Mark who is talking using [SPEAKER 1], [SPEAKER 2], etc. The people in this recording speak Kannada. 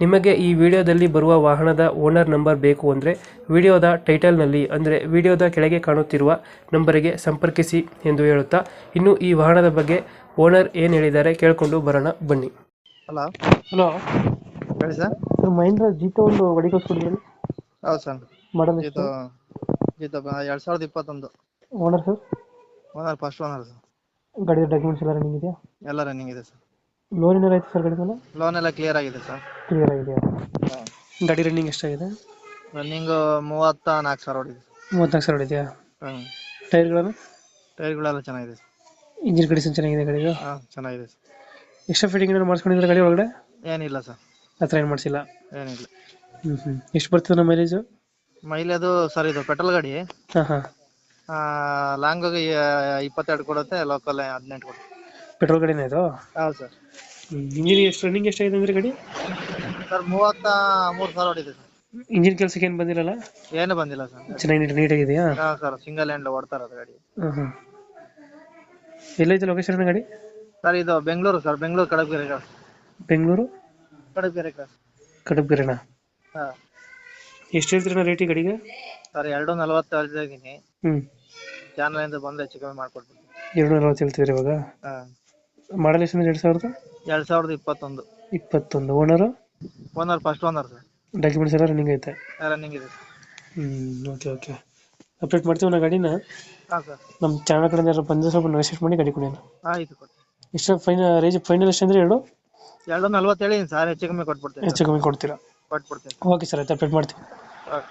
[SPEAKER 1] ನಿಮಗೆ ಈ ವಿಡಿಯೋದಲ್ಲಿ ಬರುವ ವಾಹನದ ಓನರ್ ನಂಬರ್ ಬೇಕು ಅಂದರೆ ವಿಡಿಯೋದ ಟೈಟಲ್ನಲ್ಲಿ ಅಂದರೆ ವಿಡಿಯೋದ ಕೆಳಗೆ ಕಾಣುತ್ತಿರುವ ನಂಬರಿಗೆ ಸಂಪರ್ಕಿಸಿ ಎಂದು ಹೇಳುತ್ತಾ ಇನ್ನು ಈ ವಾಹನದ ಬಗ್ಗೆ ಓನರ್ ಏನು ಹೇಳಿದ್ದಾರೆ ಕೇಳಿಕೊಂಡು ಬರೋಣ ಬನ್ನಿ.
[SPEAKER 2] ಹಲೋ.
[SPEAKER 1] ಹಲೋ.
[SPEAKER 2] ಹೇಳಿ ಸರ್.
[SPEAKER 1] ಸರ್ ಮಹೇಂದ್ರ ಜೀತ ಒಂದು ಗಾಡಿ ಕಳಿಸ್ಕೊಡಿದ್ರಲ್ಲ
[SPEAKER 2] ಹೌದು ಸರ್.
[SPEAKER 1] ಮಾಡಲ್
[SPEAKER 2] ಇದು ಇದು ಎರಡು ಸಾವಿರದ ಇಪ್ಪತ್ತೊಂದು.
[SPEAKER 1] Owner sir?
[SPEAKER 2] Owner first owner sir.
[SPEAKER 1] ಗಾಡಿಯ ಡಾಕ್ಯುಮೆಂಟ್ಸ್ ಎಲ್ಲ ರನ್ನಿಂಗ್ ಇದೆಯಾ?
[SPEAKER 2] ಎಲ್ಲ ರನ್ನಿಂಗ್ ಇದೆ ಸರ್.
[SPEAKER 1] ಲೋನ್ ಏನಾರ ಐತೆ ಸರ್ ಗಾಡಿ ಮೇಲೆ
[SPEAKER 2] ಲೋನ್ ಎಲ್ಲ ಕ್ಲಿಯರ್ ಆಗಿದೆ ಸರ್
[SPEAKER 1] ಕ್ಲಿಯರ್ ಆಗಿದೆ. ಗಾಡಿ ರನ್ನಿಂಗ್ ಎಷ್ಟಾಗಿದೆ?
[SPEAKER 2] ರನ್ನಿಂಗ್ ಮೂವತ್ತ ನಾಲ್ಕು ಸಾವಿರ ಹೊಡಿದೆ.
[SPEAKER 1] ಮೂವತ್ನಾಲ್ಕು ಸಾವಿರ ಇದೆಯಾ
[SPEAKER 2] ಹ್ಞೂ
[SPEAKER 1] ಟೈರ್ಗಳನ್ನು
[SPEAKER 2] ಟೈರ್ಗಳೆಲ್ಲ ಚೆನ್ನಾಗಿದೆ ಸರ್
[SPEAKER 1] ಇಂಜಿನ್ ಕಂಡೀಷನ್ ಚೆನ್ನಾಗಿದೆ ಗಾಡಿದು?
[SPEAKER 2] ಹಾಂ ಚೆನ್ನಾಗಿದೆ ಸರ್
[SPEAKER 1] ಎಕ್ಸ್ಟ್ರಾ ಫಿಟ್ಟಿಂಗ್ ಏನಾರು ಮಾಡಿಸ್ಕೊಂಡಿದ್ರೆ ಗಾಡಿ ಒಳಗಡೆ?
[SPEAKER 2] ಏನಿಲ್ಲ ಸರ್
[SPEAKER 1] ಆ ಥರ ಏನು ಮಾಡಿಸಿಲ್ಲ?
[SPEAKER 2] ಏನಿಲ್ಲ.
[SPEAKER 1] ಹ್ಞೂ ಹ್ಞೂ ಎಷ್ಟು ಬರ್ತದೆ ನಮ್ಮ ಮೈಲೇಜು
[SPEAKER 2] ಮೈಲೇಜು ಸರ್ ಇದು ಪೆಟ್ರೋಲ್ ಗಾಡಿ.
[SPEAKER 1] ಹಾಂ ಹಾಂ.
[SPEAKER 2] ಲಾಂಗ್ ಇಪ್ಪತ್ತೆರಡು ಕೊಡುತ್ತೆ ಲೋಕಲ್ ಹದಿನೆಂಟು ಕೊಡುತ್ತೆ.
[SPEAKER 1] ಪೆಟ್ರೋಲ್ ಗಾಡಿನೇ ಇದು?
[SPEAKER 2] ಹೌದು ಸರ್.
[SPEAKER 1] ಇಂಜಿನ್ ಎಷ್ಟು ರನ್ನಿಂಗ್ ಎಷ್ಟಾಗಿದೆ ಅಂದ್ರೆ ಗಾಡಿ?
[SPEAKER 2] ಸರ್ ಮೂವತ್ತ ಮೂರು ಸಾವಿರ ಹೊಡಿದೆ ಸರ್.
[SPEAKER 1] ಇಂಜಿನ್ ಕೆಲಸಕ್ಕೆ ಏನು ಬಂದಿರಲ್ಲ?
[SPEAKER 2] ಏನು ಬಂದಿಲ್ಲ ಸರ್.
[SPEAKER 1] ಚೆನ್ನಾಗಿ ನೀಟಾಗಿದೆಯಾ
[SPEAKER 2] ಹಾಂ ಸರ್ ಸಿಂಗಲ್ ಹ್ಯಾಂಡ್ ಓಡ್ತಾ ಇರೋದು ಗಾಡಿ.
[SPEAKER 1] ಹಾಂ ಹಾಂ ಎಲ್ಲೈತೆ ಲೊಕೇಶನ್ ಗಾಡಿ?
[SPEAKER 2] ಸರ್ ಇದು Bengaluru sir Bengaluru Kadabagere cross
[SPEAKER 1] Bengaluru?
[SPEAKER 2] Kadabagere cross
[SPEAKER 1] ಕಡಬ್ಗೆರೆನಾ?
[SPEAKER 2] ಹಾಂ.
[SPEAKER 1] ಎಷ್ಟು ಹೇಳ್ತೀರಣ್ಣ ರೇಟಿ ಗಾಡಿಗೆ?
[SPEAKER 2] ಸರ್ ಎರಡು ನಲ್ವತ್ತು ಹೇಳ್ತಿದ್ದೀನಿ
[SPEAKER 1] ಹ್ಞೂ
[SPEAKER 2] ಚಾನಲಿಂದ ಬಂದು ಹೆಚ್ಚು ಕಮ್ಮಿ ಮಾಡ್ಕೊಡ್ತೀನಿ.
[SPEAKER 1] ಎರಡು ನಲ್ವತ್ತು ಹೇಳ್ತಿದ್ರಿ ಇವಾಗ?
[SPEAKER 2] ಹಾಂ.
[SPEAKER 1] ಮಾಡಲ್ ಎಷ್ಟು ಎರಡು ಸಾವಿರದ
[SPEAKER 2] ಎರಡು ಸಾವಿರದ ಇಪ್ಪತ್ತೊಂದು
[SPEAKER 1] ಇಪ್ಪತ್ತೊಂದು owner
[SPEAKER 2] owner first owner sir
[SPEAKER 1] documents ಎಲ್ಲ ರನ್ನಿಂಗ್ ಐತೆ
[SPEAKER 2] ರನ್ನಿಂಗ್ ಇದೆ
[SPEAKER 1] ಹ್ಮ್ ಓಕೆ ಓಕೆ ಅಪ್ಡೇಟ್ ಮಾಡ್ತೀವಿ ನಾ ಗಾಡಿನ.
[SPEAKER 2] ಹಾಂ ಸರ್
[SPEAKER 1] ನಮ್ಮ ಚಾನಲ್ ಕಡೆ ಯಾರು ಬಂದರೆ ಸ್ವಲ್ಪ ನೆಗೋಷಿಯೇಟ್ ಮಾಡಿ ಗಾಡಿ ಕೊಡಿ
[SPEAKER 2] ಆಯಿತು ಕೊಡಿ.
[SPEAKER 1] ಎಷ್ಟು ಫೈನಲ್ ರೇಜ್ ಫೈನಲ್ ಎಷ್ಟು ಅಂದರೆ ಎರಡು
[SPEAKER 2] ಎರಡು ನಲ್ವತ್ತು ಹೇಳಿದ್ದೀನಿ ಸರ್ ಹೆಚ್ಚು ಕಮ್ಮಿ ಕೊಟ್ಬಿಡ್ತೀನಿ
[SPEAKER 1] ಹೆಚ್ಚು ಕಮ್ಮಿ ಕೊಡ್ತೀರಾ?
[SPEAKER 2] ಕೊಟ್ಬಿಡ್ತೀನಿ.
[SPEAKER 1] ಓಕೆ ಸರ್ ಆಯ್ತು ಅಪ್ಡೇಟ್ ಮಾಡ್ತೀವಿ.
[SPEAKER 2] ಓಕೆ